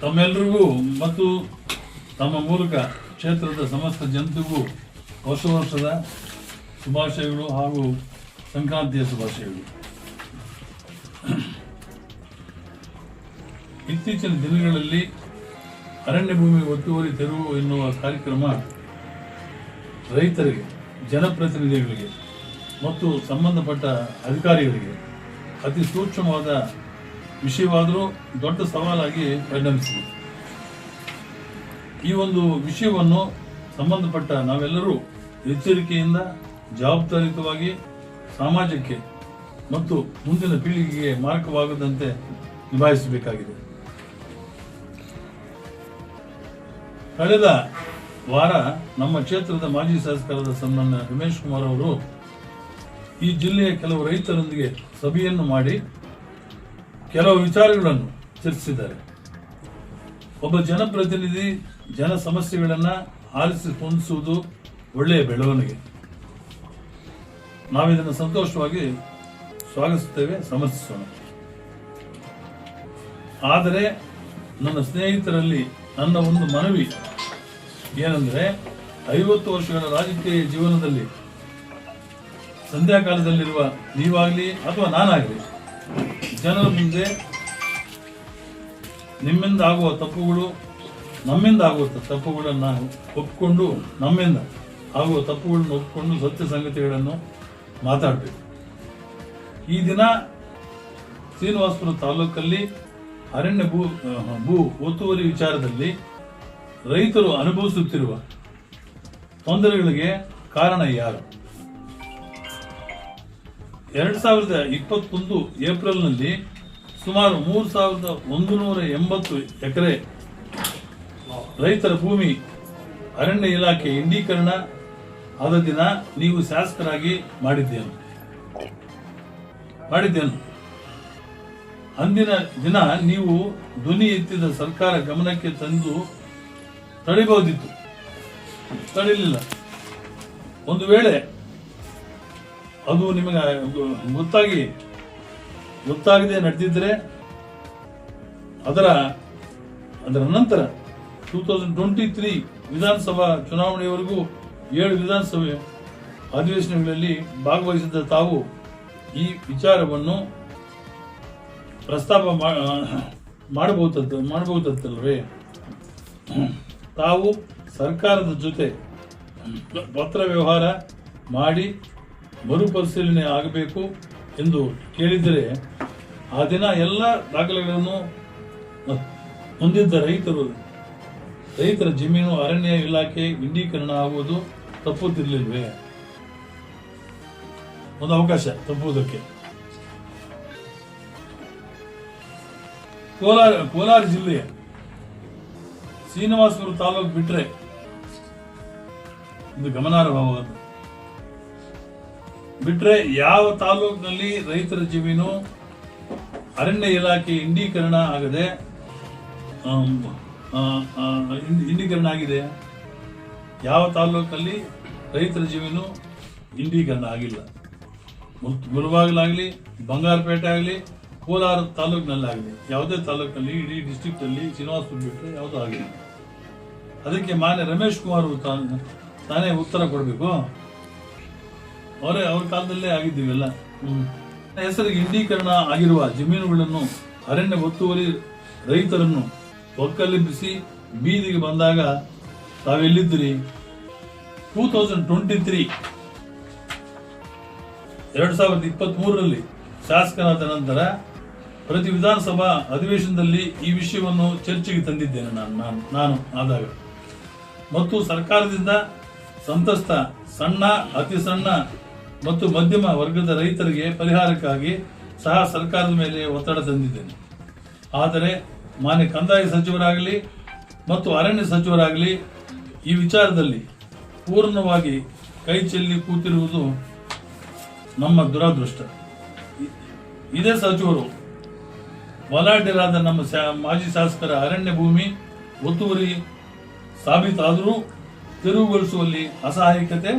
ತಮ್ಮೆಲ್ಲರಿಗೂ ಮತ್ತು ತಮ್ಮ ಮೂಲಕ ಕ್ಷೇತ್ರದ ಸಮಸ್ತ ಜನತೆಗೂ ಹೊಸ ವರ್ಷದ ಶುಭಾಶಯಗಳು ಹಾಗೂ ಸಂಕ್ರಾಂತಿಯ ಶುಭಾಶಯಗಳು. ಇತ್ತೀಚಿನ ದಿನಗಳಲ್ಲಿ ಅರಣ್ಯ ಭೂಮಿ ಒತ್ತುವರಿ ತೆರವು ಎನ್ನುವ ಕಾರ್ಯಕ್ರಮ ರೈತರಿಗೆ, ಜನಪ್ರತಿನಿಧಿಗಳಿಗೆ ಮತ್ತು ಸಂಬಂಧಪಟ್ಟ ಅಧಿಕಾರಿಗಳಿಗೆ ಅತಿ ಸೂಕ್ಷ್ಮವಾದ ವಿಷಯವಾದರೂ ದೊಡ್ಡ ಸವಾಲಾಗಿ ಪರಿಣಮಿಸಿದೆ. ಈ ಒಂದು ವಿಷಯವನ್ನು ಸಂಬಂಧಪಟ್ಟ ನಾವೆಲ್ಲರೂ ಎಚ್ಚರಿಕೆಯಿಂದ, ಜವಾಬ್ದಾರಿಯುತವಾಗಿ, ಸಮಾಜಕ್ಕೆ ಮತ್ತು ಮುಂದಿನ ಪೀಳಿಗೆಗೆ ಮಾರಕವಾಗದಂತೆ ನಿಭಾಯಿಸಬೇಕಾಗಿದೆ. ಕಳೆದ ವಾರ ನಮ್ಮ ಕ್ಷೇತ್ರದ ಮಾಜಿ ಶಾಸಕರಾದ ಸನ್ಮಾನ್ಯ ರಮೇಶ್ ಕುಮಾರ್ ಅವರು ಈ ಜಿಲ್ಲೆಯ ಕೆಲವು ರೈತರೊಂದಿಗೆ ಸಭೆಯನ್ನು ಮಾಡಿ ಕೆಲವು ವಿಚಾರಗಳನ್ನು ಚರ್ಚಿಸಿದ್ದಾರೆ. ಒಬ್ಬ ಜನಪ್ರತಿನಿಧಿ ಜನ ಸಮಸ್ಯೆಗಳನ್ನು ಆಲಿಸಿ ಹೊಂದಿಸುವುದು ಒಳ್ಳೆಯ ಬೆಳವಣಿಗೆ. ನಾವಿದನ್ನು ಸಂತೋಷವಾಗಿ ಸ್ವಾಗತಿಸುತ್ತೇವೆ, ಸಮರ್ಥಿಸೋಣ. ಆದರೆ ನನ್ನ ಸ್ನೇಹಿತರಲ್ಲಿ ನನ್ನ ಒಂದು ಮನವಿ. ಏನಂದ್ರೆ, ಐವತ್ತು ವರ್ಷಗಳ ರಾಜಕೀಯ ಜೀವನದಲ್ಲಿ, ಸಂಧ್ಯಾಕಾಲದಲ್ಲಿರುವ ನೀವಾಗಲಿ ಅಥವಾ ನಾನಾಗಲಿ ಜನರ ಮುಂದೆ ನಿಮ್ಮಿಂದ ಆಗುವ ತಪ್ಪುಗಳು ನಮ್ಮಿಂದ ಆಗುವ ತಪ್ಪುಗಳನ್ನು ಒಪ್ಪಿಕೊಂಡು ನಮ್ಮಿಂದ ಆಗುವ ತಪ್ಪುಗಳನ್ನು ಒಪ್ಪಿಕೊಂಡು ಸತ್ಯ ಸಂಗತಿಗಳನ್ನು ಮಾತಾಡಬೇಕು. ಈ ದಿನ ಶ್ರೀನಿವಾಸಪುರ ತಾಲೂಕಲ್ಲಿ ಅರಣ್ಯ ಭೂ ಭೂ ಒತ್ತುವರಿ ವಿಚಾರದಲ್ಲಿ ರೈತರು ಅನುಭವಿಸುತ್ತಿರುವ ತೊಂದರೆಗಳಿಗೆ ಕಾರಣ ಯಾರು? ಎರಡ್ ಸಾವಿರದ ಇಪ್ಪತ್ತೊಂದು ಏಪ್ರಿಲ್ನಲ್ಲಿ ಸುಮಾರು ಮೂರು ಸಾವಿರದ ಒಂದು ನೂರ ಎಂಬತ್ತು ಎಕರೆ ರೈತರ ಭೂಮಿ ಅರಣ್ಯ ಇಲಾಖೆ ಇಂಡೀಕರಣ ಆದ ದಿನ ನೀವು ಶಾಸಕರಾಗಿ ಮಾಡಿದ್ದೇನು. ಮಾಡಿದ್ದೇನು. ಅಂದಿನ ದಿನ ನೀವು ಧ್ವನಿ ಎತ್ತಿದ ಸರ್ಕಾರ ಗಮನಕ್ಕೆ ತಂದು ತಡೆಬಹುದಿತ್ತು ತಡೆಯಲಿಲ್ಲ ಒಂದು ವೇಳೆ ಅದು ನಿಮಗೆ ಗೊತ್ತಾಗಿ, ಗೊತ್ತಾಗದೆ ನಡೆದಿದ್ರೆ ಅದರ ಅದರ ನಂತರ ಟೂ ತೌಸಂಡ್ ಟ್ವೆಂಟಿ ತ್ರೀ ವಿಧಾನಸಭಾ ಚುನಾವಣೆಯವರೆಗೂ ಏಳು ವಿಧಾನಸಭೆ ಅಧಿವೇಶನಗಳಲ್ಲಿ ಭಾಗವಹಿಸಿದ ತಾವು ಈ ವಿಚಾರವನ್ನು ಪ್ರಸ್ತಾಪ ಮಾಡಬಹುದದ್ದು ಮಾಡಬಹುದತ್ತಲ್ವೇ ತಾವು ಸರ್ಕಾರದ ಜೊತೆ ಪತ್ರ ವ್ಯವಹಾರ ಮಾಡಿ ಮರುಪರಿಶೀಲನೆ ಆಗಬೇಕು ಎಂದು ಕೇಳಿದರೆ ಆ ದಿನ ಎಲ್ಲ ದಾಖಲೆಗಳನ್ನು ಹೊಂದಿದ್ದ ರೈತರು, ರೈತರ ಜಮೀನು ಅರಣ್ಯ ಇಲಾಖೆ ವಿಂಡೀಕರಣ ಆಗುವುದು ತಪ್ಪುತ್ತಿರಲಿಲ್ವೇ ಒಂದು ಅವಕಾಶ ತಪ್ಪುವುದಕ್ಕೆ. ಕೋಲಾರ ಕೋಲಾರ ಜಿಲ್ಲೆಯ ಶ್ರೀನಿವಾಸಪುರ ತಾಲೂಕು ಬಿಟ್ಟರೆ ಒಂದು ಗಮನಾರ್ಹವಾದ ಬಿಟ್ರೆ ಯಾವ ತಾಲೂಕಿನಲ್ಲಿ ರೈತರ ಜಮೀನು ಅರಣ್ಯ ಇಲಾಖೆ ಇಂಡೀಕರಣ ಆಗದೆ ಇಂಡೀಕರಣ ಆಗಿದೆ. ಯಾವ ತಾಲೂಕಲ್ಲಿ ರೈತರ ಜಮೀನು ಇಂಡೀಕರಣ ಆಗಿಲ್ಲ. ಗುಲ್ಬಾಗ್ಲಾಗಲಿ, ಬಂಗಾರಪೇಟೆ ಆಗಲಿ, ಕೋಲಾರ ತಾಲೂಕಿನಲ್ಲಿ ಆಗಲಿ ಯಾವುದೇ ತಾಲೂಕಲ್ಲಿ, ಇಡೀ ಡಿಸ್ಟಿಕ್ ಅಲ್ಲಿ ಶ್ರೀನಿವಾಸಪುರ ಬಿಟ್ಟರೆ ಯಾವುದೂ ಆಗಿಲ್ಲ. ಅದಕ್ಕೆ ಮಾನ್ಯ ರಮೇಶ್ ಕುಮಾರ್ ತಾನೇ ಉತ್ತರ ಕೊಡಬೇಕು. ಅವರೇ ಅವ್ರ ಕಾಲದಲ್ಲೇ ಆಗಿದ್ದೀವೆಲ್ಲ? ಹೆಸರಿಗೆ ಇಂಡೀಕರಣ ಆಗಿರುವ ಜಮೀನುಗಳನ್ನು ಅರಣ್ಯ ಒತ್ತುವರಿ ರೈತರನ್ನು ಒಕ್ಕಲೆಬ್ಬಿಸಿ ಬೀದಿಗೆ ಬಂದಾಗ ತಾವೆಲ್ಲಿದ್ದೀರಿ? ಟೂ ತೌಸಂಡ್ ಟ್ವೆಂಟಿ ತ್ರೀ ಎರಡ್ ಸಾವಿರದ ಇಪ್ಪತ್ತ್ ಮೂರರಲ್ಲಿ ಶಾಸಕನಾದ ನಂತರ ಪ್ರತಿ ವಿಧಾನಸಭಾ ಅಧಿವೇಶನದಲ್ಲಿ ಈ ವಿಷಯವನ್ನು ಚರ್ಚೆಗೆ ತಂದಿದ್ದೇನೆ ನಾನು ನಾನು ನಾನು ಆದಾಗ. ಮತ್ತು ಸರ್ಕಾರದಿಂದ ಸಂತಸ್ತ ಸಣ್ಣ, ಅತಿ ಸಣ್ಣ ಮತ್ತು ಮಧ್ಯಮ ವರ್ಗದ ರೈತರಿಗೆ ಪರಿಹಾರಕ್ಕಾಗಿ ಸಹ ಸರ್ಕಾರದ ಮೇಲೆ ಒತ್ತಡ ತಂದಿದ್ದೇನೆ. ಆದರೆ ಮಾನ್ಯ ಕಂದಾಯ ಸಚಿವರಾಗಲಿ ಮತ್ತು ಅರಣ್ಯ ಸಚಿವರಾಗಲಿ ಈ ವಿಚಾರದಲ್ಲಿ ಪೂರ್ಣವಾಗಿ ಕೈ ಚೆಲ್ಲಿ ಕೂತಿರುವುದು ನಮ್ಮ ದುರಾದೃಷ್ಟ. ಇದೇ ಸಚಿವರು ಬಲಾಢ್ಯರಾದ ನಮ್ಮ ಮಾಜಿ ಶಾಸಕರ ಅರಣ್ಯ ಭೂಮಿ ಒತ್ತುವರಿ ಸಾಬೀತಾದರೂ ತೆರವುಗೊಳಿಸುವಲ್ಲಿ ಅಸಹಾಯಕತೆ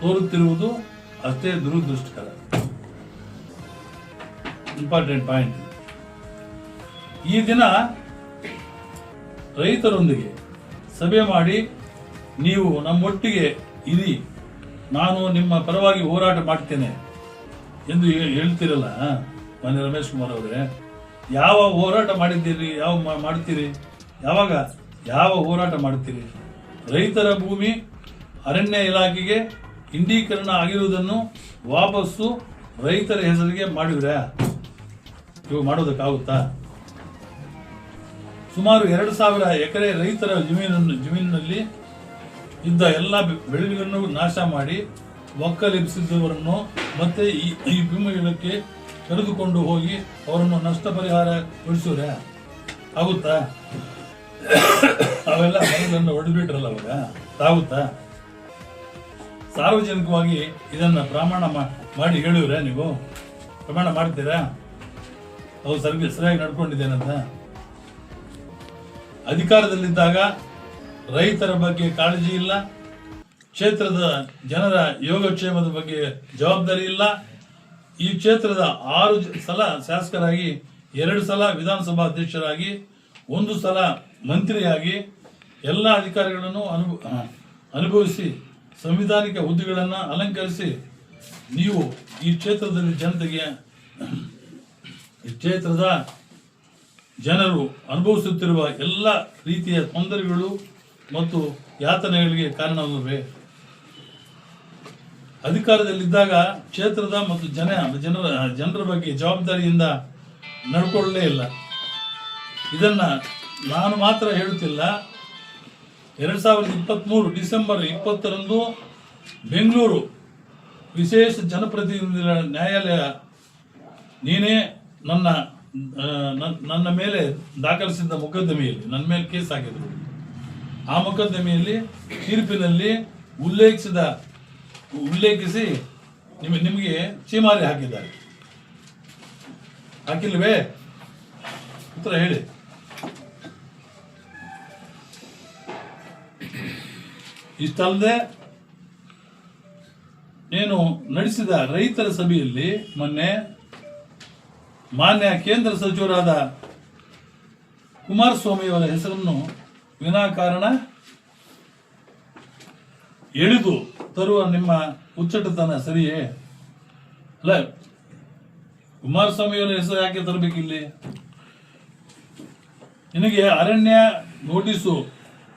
ತೋರುತ್ತಿರುವುದು ಅಷ್ಟೇ ದುರದೃಷ್ಟಕರ. ಇಂಪಾರ್ಟೆಂಟ್ ಪಾಯಿಂಟ್ ಈ ದಿನ ರೈತರೊಂದಿಗೆ ಸಭೆ ಮಾಡಿ ನೀವು ನಮ್ಮೊಟ್ಟಿಗೆ ಇರಿ, ನಾನು ನಿಮ್ಮ ಪರವಾಗಿ ಹೋರಾಟ ಮಾಡ್ತೇನೆ ಎಂದು ಹೇಳ್ತಿರಲ್ಲ ಮನೆ ರಮೇಶ್ ಕುಮಾರ್ ಅವರೇ. ಯಾವ ಹೋರಾಟ ಮಾಡಿದ್ದೀರಿ, ಯಾವ ಮಾಡ್ತೀರಿ? ಯಾವಾಗ ಯಾವ ಹೋರಾಟ ಮಾಡ್ತೀರಿ? ರೈತರ ಭೂಮಿ ಅರಣ್ಯ ಇಲಾಖೆಗೆ ಇಂಡೀಕರಣ ಆಗಿರುವುದನ್ನು ವಾಪಸ್ಸು ರೈತರ ಹೆಸರಿಗೆ ಮಾಡಿದ್ರೆ ಇವು ಮಾಡೋದಕ್ಕಾಗುತ್ತಾ? ಸುಮಾರು ಎರಡು ಸಾವಿರ ಎಕರೆ ರೈತರ ಜಮೀನನ್ನು ಜಮೀನಿನಲ್ಲಿ ಇದ್ದ ಎಲ್ಲ ಬೆಳೆಗಳನ್ನು ನಾಶ ಮಾಡಿ ಒಕ್ಕಲೆಬ್ಬಿಸಿದ್ದವರನ್ನು ಮತ್ತೆ ಈ ಈ ಭೂಮಿಗಳಕ್ಕೆ ಕರೆದುಕೊಂಡು ಹೋಗಿ ಅವರನ್ನು ನಷ್ಟ ಪರಿಹಾರ ಕೊಡಿಸೋರೆ ಆಗುತ್ತಾ? ಅವೆಲ್ಲ ಮನೆಗಳನ್ನು ಹೊಡೆದ್ಬಿಟ್ರಲ್ಲ ಅವಾಗ ಆಗುತ್ತಾ? ಸಾರ್ವಜನಿಕವಾಗಿ ಇದನ್ನ ಪ್ರಮಾಣ ಮಾಡಿ ಹೇಳಿವ್ರೆ ನೀವು? ಪ್ರಮಾಣ ಮಾಡ್ತೀರಾ? ಅವು ಸರಿ ಸರಿಯಾಗಿ ನಡ್ಕೊಂಡಿದ್ದೇನಂತ? ಅಧಿಕಾರದಲ್ಲಿದ್ದಾಗ ರೈತರ ಬಗ್ಗೆ ಕಾಳಜಿ ಇಲ್ಲ, ಕ್ಷೇತ್ರದ ಜನರ ಯೋಗಕ್ಷೇಮದ ಬಗ್ಗೆ ಜವಾಬ್ದಾರಿ ಇಲ್ಲ. ಈ ಕ್ಷೇತ್ರದ ಆರು ಸಲ ಶಾಸಕರಾಗಿ, ಎರಡು ಸಲ ವಿಧಾನಸಭಾ ಅಧ್ಯಕ್ಷರಾಗಿ, ಒಂದು ಸಲ ಮಂತ್ರಿಯಾಗಿ ಎಲ್ಲ ಅಧಿಕಾರಿಗಳನ್ನು ಅನುಭವ ಅನುಭವಿಸಿ ಸಂವಿಧಾನಿಕ ಹುದ್ದೆಗಳನ್ನು ಅಲಂಕರಿಸಿ ನೀವು ಈ ಕ್ಷೇತ್ರದಲ್ಲಿ ಜನತೆಗೆ ಈ ಕ್ಷೇತ್ರದ ಜನರು ಅನುಭವಿಸುತ್ತಿರುವ ಎಲ್ಲ ರೀತಿಯ ತೊಂದರೆಗಳು ಮತ್ತು ಯಾತನೆಗಳಿಗೆ ಕಾರಣವಾಗುವೆ ಅಧಿಕಾರದಲ್ಲಿದ್ದಾಗ ಕ್ಷೇತ್ರದ ಮತ್ತು ಜನ, ಜನರ ಜನರ ಬಗ್ಗೆ ಜವಾಬ್ದಾರಿಯಿಂದ ನಡ್ಕೊಳ್ಳಲೇ ಇಲ್ಲ. ಇದನ್ನ ನಾನು ಮಾತ್ರ ಹೇಳುತ್ತಿಲ್ಲ. ಎರಡ್ ಸಾವಿರದ ಇಪ್ಪತ್ತ್ಮೂರು ಡಿಸೆಂಬರ್ ಇಪ್ಪತ್ತರಂದು ಬೆಂಗಳೂರು ವಿಶೇಷ ಜನಪ್ರತಿನಿಧಿಗಳ ನ್ಯಾಯಾಲಯ ನೀನೇ ನನ್ನ ನನ್ನ ಮೇಲೆ ದಾಖಲಿಸಿದ್ದ ಮೊಕದ್ದಮೆಯಲ್ಲಿ, ನನ್ನ ಮೇಲೆ ಕೇಸ್ ಹಾಕಿದ್ರು. ಆ ಮೊಕದ್ದಮೆಯಲ್ಲಿ ತೀರ್ಪಿನಲ್ಲಿ ಉಲ್ಲೇಖಿಸಿದ, ಉಲ್ಲೇಖಿಸಿ ನಿಮ್, ನಿಮಗೆ ಚೀಮಾರಿ ಹಾಕಿದ್ದಾರೆ. ಹಾಕಿಲ್ವೇ? ಉತ್ತರ ಹೇಳಿ. ಇಷ್ಟಲ್ಲದೆ ನೀನು ನಡೆಸಿದ ರೈತರ ಸಭೆಯಲ್ಲಿ ಮೊನ್ನೆ ಮಾನ್ಯ ಕೇಂದ್ರ ಸಚಿವರಾದ ಕುಮಾರಸ್ವಾಮಿಯವರ ಹೆಸರನ್ನು ವಿನಾಕಾರಣ ಎಳೆದು ತರುವ ನಿಮ್ಮ ಉಚ್ಚಟತನ ಸರಿಯೇ? ಅಲ್ಲ ಕುಮಾರಸ್ವಾಮಿಯವರ ಹೆಸರು ಯಾಕೆ ತರಬೇಕಿಲ್ಲಿ? ನಿನಗೆ ಅರಣ್ಯ ನೋಟಿಸು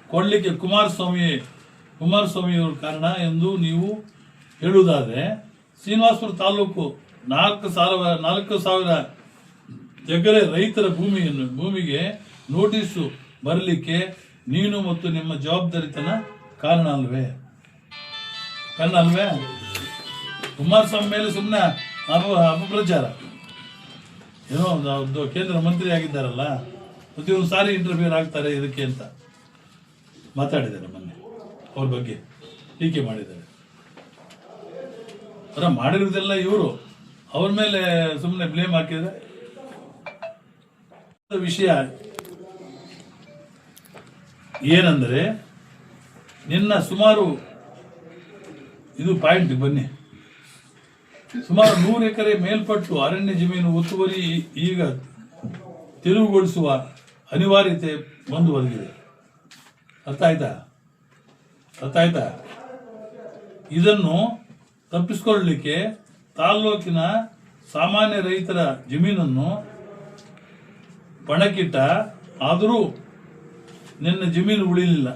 ಕೊಡ್ಲಿಕ್ಕೆ ಕುಮಾರಸ್ವಾಮಿ ಕುಮಾರಸ್ವಾಮಿಯವರು ಕಾರಣ ಎಂದು ನೀವು ಹೇಳುವುದಾದರೆ, ಶ್ರೀನಿವಾಸಪುರ ತಾಲೂಕು ನಾಲ್ಕು ಸಾವಿರ ನಾಲ್ಕು ಸಾವಿರ ಎಕರೆ ರೈತರ ಭೂಮಿಯನ್ನು ಭೂಮಿಗೆ ನೋಟಿಸು ಬರಲಿಕ್ಕೆ ನೀನು ಮತ್ತು ನಿಮ್ಮ ಜವಾಬ್ದಾರಿತನ ಕಾರಣ ಅಲ್ವೇ? ಕಾರಣ ಅಲ್ವೇ? ಕುಮಾರಸ್ವಾಮಿ ಮೇಲೆ ಸುಮ್ಮನೆ ಅಪ, ಅಪಪ್ರಚಾರ. ಏನೋ ಒಂದು ಕೇಂದ್ರ ಮಂತ್ರಿ ಆಗಿದ್ದಾರಲ್ಲ, ಪ್ರತಿಯೊಂದು ಸಾರಿ ಇಂಟರ್ವ್ಯೂ ಆಗ್ತಾರೆ ಇದಕ್ಕೆ ಅಂತ ಮಾತಾಡಿದ್ದಾರೆ ಮೊನ್ನೆ. ಅವ್ರ ಬಗ್ಗೆ ಟೀಕೆ ಮಾಡಿದ್ದಾರೆ. ಅವರ ಮಾಡಿರೋದೆಲ್ಲ ಇವರು. ಅವ್ರ ಮೇಲೆ ಸುಮ್ಮನೆ ಬ್ಲೇಮ್ ಹಾಕಿದ್ರೆ ವಿಷಯ. ಏನಂದ್ರೆ, ನಿನ್ನ ಸುಮಾರು ಇದು ಪಾಯಿಂಟ್ ಬನ್ನಿ. ಸುಮಾರು ನೂರು ಎಕರೆ ಮೇಲ್ಪಟ್ಟು ಅರಣ್ಯ ಜಮೀನು ಒತ್ತುವರಿ ಈಗ ತೆರವುಗೊಳಿಸುವ ಅನಿವಾರ್ಯತೆ ಮುಂದುವರೆದಿದೆ ಅರ್ಥ ಆಯ್ತಾ? ಆಯ್ತಾ? ಇದನ್ನು ತಪ್ಪಿಸಿಕೊಳ್ಳಲಿಕ್ಕೆ ತಾಲ್ಲೂಕಿನ ಸಾಮಾನ್ಯ ರೈತರ ಜಮೀನನ್ನು ಪಣಕ್ಕಿಟ್ಟ ಆದರೂ ನಿನ್ನ ಜಮೀನು ಉಳಿಲಿಲ್ಲ.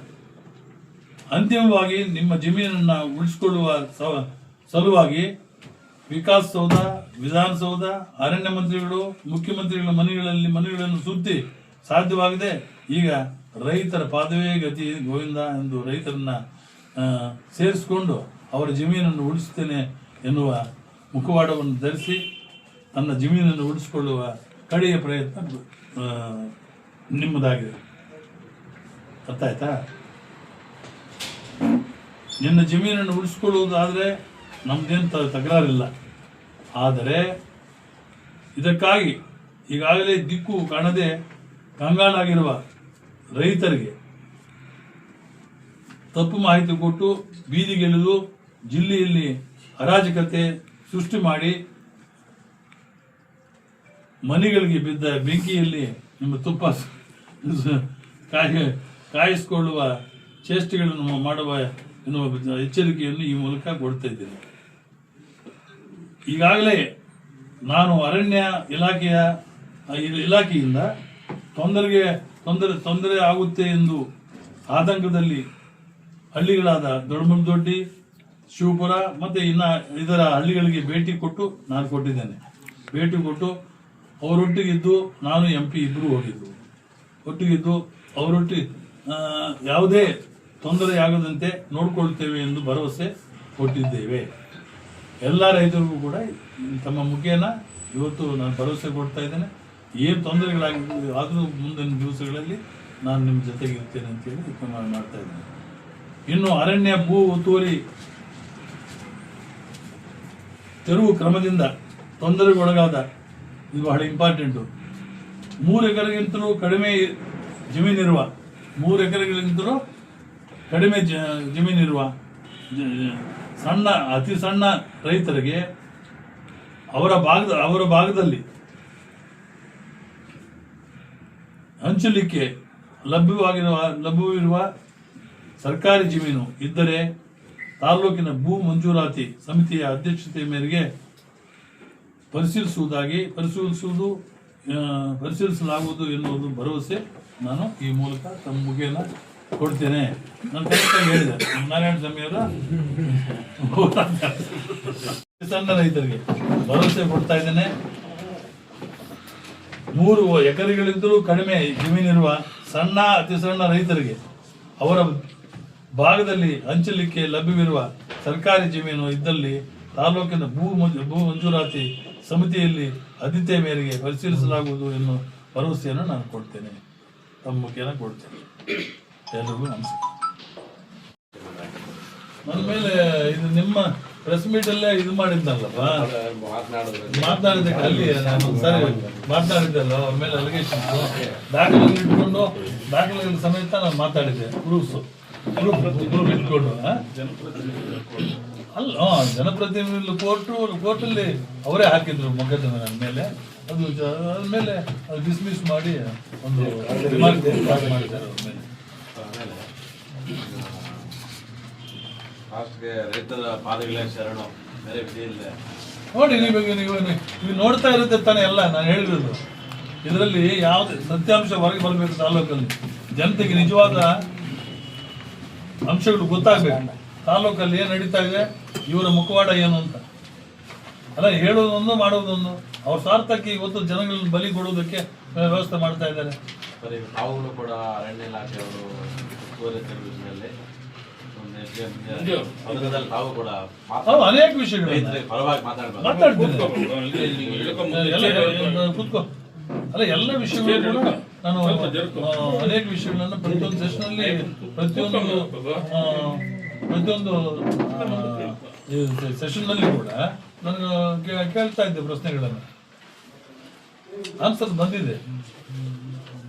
ಅಂತಿಮವಾಗಿ ನಿಮ್ಮ ಜಮೀನನ್ನು ಉಳಿಸಿಕೊಳ್ಳುವ ಸಲುವಾಗಿ ವಿಕಾಸ್ ಸೌಧ ವಿಧಾನಸೌಧ ಅರಣ್ಯ ಮಂತ್ರಿಗಳು, ಮುಖ್ಯಮಂತ್ರಿಗಳ ಮನೆಗಳಲ್ಲಿ ಮನೆಗಳನ್ನು ಸುತ್ತಿ ಸಾಧ್ಯವಾಗಿದೆ. ಈಗ ರೈತರ ಪಾದವೇ ಗತಿ ಗೋವಿಂದ ಎಂದು ರೈತರನ್ನ ಸೇರಿಸಿಕೊಂಡು ಅವರ ಜಮೀನನ್ನು ಉಳಿಸ್ತೇನೆ ಎನ್ನುವ ಮುಖವಾಡವನ್ನು ಧರಿಸಿ ತನ್ನ ಜಮೀನನ್ನು ಉಳಿಸಿಕೊಳ್ಳುವ ಕಡೆಯ ಪ್ರಯತ್ನ ನಿಮ್ಮದಾಗಿದೆ. ಅರ್ಥ ಆಯ್ತಾ ನಿನ್ನ ಜಮೀನನ್ನು ಉಳಿಸ್ಕೊಳ್ಳುವುದಾದರೆ ನಮ್ಮದೇನು ತ- ತಕರಾರಿಲ್ಲ. ಆದರೆ ಇದಕ್ಕಾಗಿ ಈಗಾಗಲೇ ದಿಕ್ಕು ಕಾಣದೆ ಕಂಗಾಲಾಗಿರುವ ರೈತರಿಗೆ ತಪ್ಪು ಮಾಹಿತಿ ಕೊಟ್ಟು ಬೀದಿಗೆಳೆದು ಜಿಲ್ಲೆಯಲ್ಲಿ ಅರಾಜಕತೆ ಸೃಷ್ಟಿ ಮಾಡಿ ಮನೆಗಳಿಗೆ ಬಿದ್ದ ಬೆಂಕಿಯಲ್ಲಿ ನಿಮ್ಮ ತುಪ್ಪ ಕಾಯ ಕಾಯಿ, ಕಾಯಿಸಿಕೊಳ್ಳುವ ಚೇಷ್ಟೆಗಳನ್ನು ಮಾಡುವ ಎನ್ನುವ ಎಚ್ಚರಿಕೆಯನ್ನು ಈ ಮೂಲಕ ಕೊಡ್ತಾ ಇದ್ದೇನೆ. ಈಗಾಗಲೇ ನಾನು ಅರಣ್ಯ ಇಲಾಖೆಯ ಇಲಾಖೆಯಿಂದ ತೊಂದರೆಗೆ ತೊಂದರೆ ತೊಂದರೆ ಆಗುತ್ತೆ ಎಂದು ಆತಂಕದಲ್ಲಿ ಹಳ್ಳಿಗಳಾದ ದೊಡ್ಡಮನದೊಡ್ಡಿ ಶಿವಪುರ, ಮತ್ತು ಇನ್ನ ಇದರ ಹಳ್ಳಿಗಳಿಗೆ ಭೇಟಿ ಕೊಟ್ಟು ನಾನು ಕೊಟ್ಟಿದ್ದೇನೆ. ಭೇಟಿ ಕೊಟ್ಟು ಅವರೊಟ್ಟಿಗಿದ್ದು ನಾನು ಎಂ ಪಿ ಇಬ್ಬರು ಹೋಗಿದ್ದು. ಒಟ್ಟಿಗಿದ್ದು ಅವರೊಟ್ಟಿಗೆ ಯಾವುದೇ ತೊಂದರೆಯಾಗದಂತೆ ನೋಡಿಕೊಳ್ತೇವೆ ಎಂದು ಭರವಸೆ ಕೊಟ್ಟಿದ್ದೇವೆ. ಎಲ್ಲ ರೈತರಿಗೂ ಕೂಡ ತಮ್ಮ ಮುಖೇನ ಇವತ್ತು ನಾನು ಭರವಸೆ ಕೊಡ್ತಾ ಇದ್ದೇನೆ. ಏನು ತೊಂದರೆಗಳಾಗಿ ಆದರೂ ಮುಂದಿನ ದಿವಸಗಳಲ್ಲಿ ನಾನು ನಿಮ್ಮ ಜೊತೆಗೆ ಇರ್ತೇನೆ ಅಂತೇಳಿ ಮಾಡ್ತಾ ಇದ್ದೇನೆ. ಇನ್ನು ಅರಣ್ಯ ಭೂ ಒತ್ತುವರಿ ತೆರವು ಕ್ರಮದಿಂದ ತೊಂದರೆಗೊಳಗಾದ, ಇದು ಬಹಳ ಇಂಪಾರ್ಟೆಂಟು ಮೂರು ಎಕರೆಗಿಂತಲೂ ಕಡಿಮೆ ಜಮೀನಿರುವ ಮೂರು ಎಕರೆಗಳಿಗಿಂತಲೂ ಕಡಿಮೆ ಜ ಜಮೀನಿರುವ ಸಣ್ಣ, ಅತಿ ಸಣ್ಣ ರೈತರಿಗೆ ಅವರ ಭಾಗದ, ಅವರ ಭಾಗದಲ್ಲಿ ಹಂಚಲಿಕ್ಕೆ ಲಭ್ಯವಾಗಿರುವ, ಲಭ್ಯವಿರುವ ಸರ್ಕಾರಿ ಜಮೀನು ಇದ್ದರೆ ತಾಲೂಕಿನ ಭೂ ಮಂಜೂರಾತಿ ಸಮಿತಿಯ ಅಧ್ಯಕ್ಷತೆ ಮೇರೆಗೆ ಪರಿಶೀಲಿಸುವುದಾಗಿ ಪರಿಶೀಲಿಸುವುದು ಪರಿಶೀಲಿಸಲಾಗುವುದು ಎನ್ನುವುದು ಭರವಸೆ ನಾನು ಈ ಮೂಲಕ ತಮ್ಮ ಮುಗಿಯನ್ನು ಕೊಡ್ತೇನೆ. ನಾನು ಕರೆಕ್ಟಾಗಿ ಹೇಳಿದೆ ನಾರಾಯಣ ಸ್ವಾಮಿಯವರ ಸಣ್ಣ ರೈತರಿಗೆ ಭರವಸೆ ಕೊಡ್ತಾ ಇದ್ದೇನೆ. ಮೂರು ಎಕರೆಗಳಿದ್ದರೂ ಕಡಿಮೆ ಜಮೀನಿರುವ ಸಣ್ಣ, ಅತಿ ಸಣ್ಣ ರೈತರಿಗೆ ಅವರ ಭಾಗದಲ್ಲಿ ಹಂಚಲಿಕ್ಕೆ ಲಭ್ಯವಿರುವ ಸರ್ಕಾರಿ ಜಮೀನು ಇದ್ದಲ್ಲಿ ತಾಲೂಕಿನ ಭೂ ಭೂ ಮಂಜೂರಾತಿ ಸಮಿತಿಯಲ್ಲಿ ಆದ್ಯತೆ ಮೇರೆಗೆ ಪರಿಶೀಲಿಸಲಾಗುವುದು ಎನ್ನುವ ಭರವಸೆಯನ್ನು ನಾನು ಕೊಡ್ತೇನೆ. ತಮ್ಮ ಮುಖೇನ ಕೊಡ್ತೇನೆ. ಎಲ್ಲರಿಗೂ ನಮಸ್ಕಾರ. ನನ್ನ ಮೇಲೆ ಇದು ನಿಮ್ಮ ಪ್ರೆಸ್ ಮೀಟ್ ಅಲ್ಲೇ ಇದು ಮಾಡಿದ್ನಲ್ಲಪ್ಪ? ಮಾತನಾಡಿದಕ್ಕೆ ಅಲ್ಲಿ ನಾನು ಸರಿ ಮಾತನಾಡಿದ್ದಲ್ಲ, ಅವ್ರ ಮೇಲೆ ಅಲಿಗೇಷನ್ ದಾಖಲೆ ಇಟ್ಕೊಂಡು, ದಾಖಲೆಗಳ ಸಮೇತ ನಾನು ಮಾತಾಡಿದ್ದೆ. ಪ್ರೂಫ್ಸ್ ಆ? ಅಲ್ಲ ಜನಪ್ರತಿನಿಧಿ ಕೋರ್ಟು ಕೋರ್ಟಲ್ಲಿ ಅವರೇ ಹಾಕಿದ್ರು ಮೊಕದ್ದಮೆ ನನ್ನ ಮೇಲೆ ಅದು ಮೇಲೆ ಅದು ಡಿಸ್ಮಿಸ್ ಮಾಡಿ ಒಂದು ರೈತರ ಶರಣು ಬೇರೆ ನೋಡಿ ನೀವು ನೀವು ನೀವು ನೋಡ್ತಾ ಇರುತ್ತೆ ತಾನೇ ಎಲ್ಲ ನಾನು ಹೇಳಿರೋದು ಇದರಲ್ಲಿ ಯಾವ್ದು ಸತ್ಯಾಂಶ ಹೊರಗೆ ಬರಬೇಕು ತಾಲೂಕಲ್ಲಿ ಜನತೆಗೆ ನಿಜವಾದ ಅಂಶಗಳು ಗೊತ್ತಾಗಬೇಕು. ತಾಲೂಕಲ್ಲಿ ಏನು ನಡೀತಾ ಇದೆ ಇವರ ಮುಖವಾಡ ಏನು ಅಂತ. ಅಲ್ಲ ಹೇಳೋದೊಂದು ಮಾಡೋದೊಂದು ಅವ್ರ ಸ್ವಾರ್ಥಕ್ಕೆ ಇವತ್ತು ಜನಗಳನ್ನ ಬಲಿ ಕೊಡೋದಕ್ಕೆ ವ್ಯವಸ್ಥೆ ಮಾಡ್ತಾ ಇದ್ದಾರೆ. ಸರಿ ತಾವುಗಳು ಕೂಡ ಅರಣ್ಯ ಇಲಾಖೆಯವರು ವಿಷಯದಲ್ಲಿ ತಾವು ಕೂಡ ಅನೇಕ ವಿಷಯಗಳು ಪರವಾಗಿ ಮಾತಾಡ್ಬೋದು ಮಾತಾಡ್ತೀನಿ ಎಲ್ಲ ಎಲ್ಲ- ಕೂತ್ಕೋ. ಅಲ್ಲ ಎಲ್ಲ ವಿಷಯಗಳು ನಾನು ಅನೇಕ ವಿಷಯಗಳನ್ನ ಪ್ರತಿಯೊಂದು ಸೆಷನಲ್ಲಿ ಪ್ರತಿಯೊಂದು ಪ್ರತಿಯೊಂದು ಸೆಷನ್ನಲ್ಲಿ ಕೂಡ ನಾನು ಕೇಳ್ತಾ ಇದ್ದೆ ಪ್ರಶ್ನೆಗಳನ್ನು. ಆನ್ಸರ್ ಬಂದಿದೆ.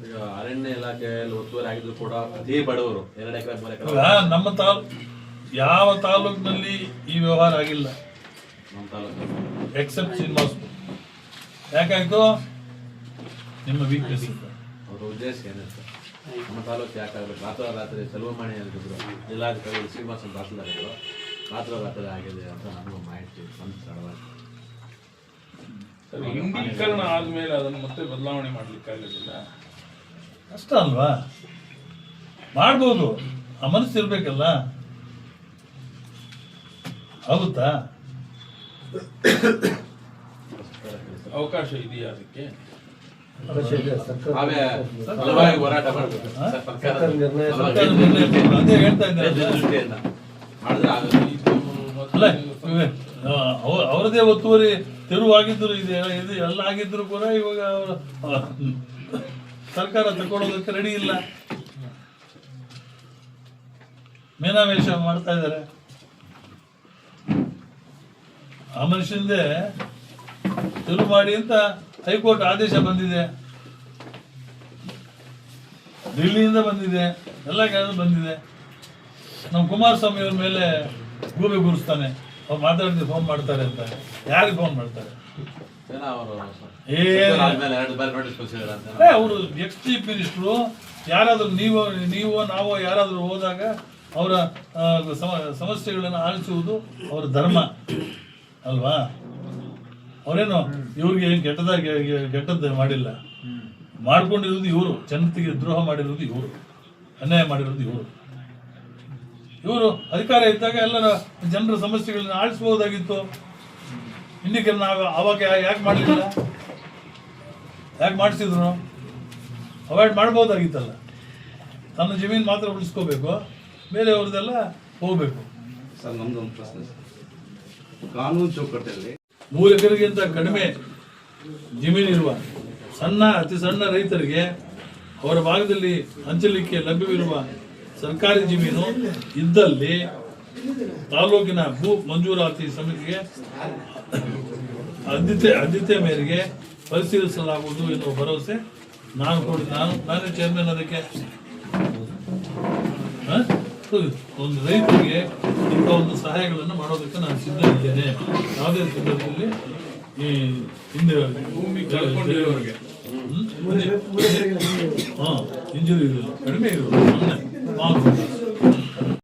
ಈಗ ಅರಣ್ಯ ಇಲಾಖೆಯಲ್ಲಿ ಒತ್ತುವರಿ ಆಗಿದ್ರು ಕೂಡ ಅದೇ ಬಡವರು ಎರಡು ಎಕರೆ ಮೂರು ಎಕರೆ. ನಮ್ಮ ತಾಲೂ ಯಾವ ತಾಲೂಕಿನಲ್ಲಿ ಈ ವ್ಯವಹಾರ ಆಗಿಲ್ಲ. ನಮ್ಮ ತಾಲೂಕು. Accept cinema ಯಾಕಾಯ್ತು? ನಿಮ್ಮ ವೀಕ್ನೆಸ್ ಅವ್ರ ಉದ್ದೇಶ ಏನಿತ್ತು ನಮ್ಮ ತಾಲೂಕು ಯಾಕಾಗಬೇಕು ರಾತ್ರಿ ರಾತ್ರಿ ಸೆಲ್ವಮಣಿ ಅಂತಿದ್ರು ಜಿಲ್ಲಾಧಿಕಾರಿ ಶ್ರೀನಿವಾಸ ಅಂತ ರಾತ್ರೋ ರಾತ್ರಿ ರಾತ್ರಿ ಆಗಿದೆ ಅಂತ ನನಗೂ ಮಾಹಿತಿ ಬಂತು ತಡವಾಗಿ. ಹಿಂದೀಕರಣ ಆದ್ಮೇಲೆ ಅದನ್ನು ಮತ್ತೆ ಬದಲಾವಣೆ ಮಾಡ್ಲಿಕ್ಕೆ ಆಗೋದಿಲ್ಲ. ಕಷ್ಟ ಅಲ್ವಾ? ಮಾಡ್ಬೋದು. ಆ ಮನಸ್ಸು ಇರ್ಬೇಕಲ್ಲ ಆಗುತ್ತಾ? ಅವಕಾಶ ಇದೆಯಾ ಅದಕ್ಕೆ? ಅವರದೇ ಒತ್ತುವರಿ ತೆರವಾಗಿದ್ರು ಇದೆ ಇದು ಎಲ್ಲ ಆಗಿದ್ರು ಕೂಡ ಇವಾಗ ಅವರು ಸರ್ಕಾರ ತಗೊಳ್ಳೋದಕ್ಕೆ ರೆಡಿ ಇಲ್ಲ. ಮೇನಾವೇಶ ಮಾಡ್ತಾ ಇದ್ದಾರೆ. ಆ ಮನುಷ್ಯಂದೇ ತೆರವು ಮಾಡಿ ಅಂತ ಹೈಕೋರ್ಟ್ ಆದೇಶ ಬಂದಿದೆ. ದಿಲ್ಲಿಯಿಂದ ಬಂದಿದೆ. ಎಲ್ಲ ಕಡೆ ಬಂದಿದೆ. ನಮ್ಮ ಕುಮಾರಸ್ವಾಮಿ ಅವ್ರ ಮೇಲೆ ಗೂಬೆ ಗುರುಸ್ತಾನೆ. ಅವ್ರು ಮಾತಾಡಿದ್ರೆ ಫೋನ್ ಮಾಡ್ತಾರೆ ಅಂತ. ಯಾರಿಗೆ ಫೋನ್ ಮಾಡ್ತಾರೆ? ಅವರು ಎಕ್ಸ್ ಚೀಫ್ ಮಿನಿಸ್ಟ್ರು ಯಾರಾದರೂ ನೀವು ನೀವು ನಾವು ಯಾರಾದರೂ ಹೋದಾಗ ಅವರ ಸಮಸ್ಯೆಗಳನ್ನು ಆಲಿಸುವುದು ಅವರ ಧರ್ಮ. ಅಲ್ವಾ? ಅವರೇನು ಇವ್ರಿಗೆ ಏನು ಕೆಟ್ಟದಾಗಿ ಕೆಟ್ಟದ್ದು ಮಾಡಿಲ್ಲ. ಮಾಡ್ಕೊಂಡಿರೋದು ಇವರು. ಜನತೆಗೆ ದ್ರೋಹ ಮಾಡಿರೋದು ಇವರು. ಅನ್ಯಾಯ ಮಾಡಿರೋದು ಇವರು. ಇವರು ಅಧಿಕಾರ ಇದ್ದಾಗ ಎಲ್ಲರ ಜನರ ಸಮಸ್ಯೆಗಳನ್ನ ಆಳಿಸಬಹುದಾಗಿತ್ತು ಇನ್ನಿಗೆ ನಾವು ಅವಾಗ ಯಾಕೆ ಮಾಡಲಿಲ್ಲ ಯಾಕೆ ಮಾಡಿಸಿದ್ರು? ಅವಾಯ್ಡ್ ಮಾಡ್ಬೋದಾಗಿತ್ತಲ್ಲ. ತನ್ನ ಜಮೀನು ಮಾತ್ರ ಉಳಿಸ್ಕೋಬೇಕು. ಬೇರೆಯವ್ರದ್ದೆಲ್ಲ ಹೋಗ್ಬೇಕು. ಸರ್, ನಮ್ದೊಂದು ಪ್ರಶ್ನೆ ಕಾನೂನು ಚೌಕಟ್ಟಲ್ಲಿ ಮೂರು ಎಕರೆಗಿಂತ ಕಡಿಮೆ ಜಮೀನಿರುವ ಸಣ್ಣ, ಅತಿ ಸಣ್ಣ ರೈತರಿಗೆ ಅವರ ಭಾಗದಲ್ಲಿ ಹಂಚಲಿಕ್ಕೆ ಲಭ್ಯವಿರುವ ಸರ್ಕಾರಿ ಜಮೀನು ಇದ್ದಲ್ಲಿ ತಾಲೂಕಿನ ಭೂ ಮಂಜೂರಾತಿ ಸಮಿತಿಗೆ ಆದ್ಯತೆ ಆದ್ಯತೆ ಮೇರೆಗೆ ಪರಿಶೀಲಿಸಲಾಗುವುದು ಎನ್ನುವ ಭರವಸೆ ನಾನು ಕೊಡಿ, ನಾನು, ನಾನೇ ಚೇರ್ಮನ್ ಅದಕ್ಕೆ. ಹೌದು. ಒಂದು ರೈತರಿಗೆ ಇಂಥ ಒಂದು ಸಹಾಯಗಳನ್ನು ಮಾಡೋದಕ್ಕೆ ನಾನು ಸಿದ್ಧ ಇದ್ದೇನೆ ಯಾವುದೇ ಸಂದರ್ಭದಲ್ಲಿ ಈ ಹಿಂದೆ ಭೂಮಿ ಕಳ್ಕೊಂಡಿರೋರಿಗೆ. ಹಾ ಇಂಜುರಿ ಇರೋದು ಕಡಿಮೆ ಇರೋದು ಸುಮ್ಮನೆ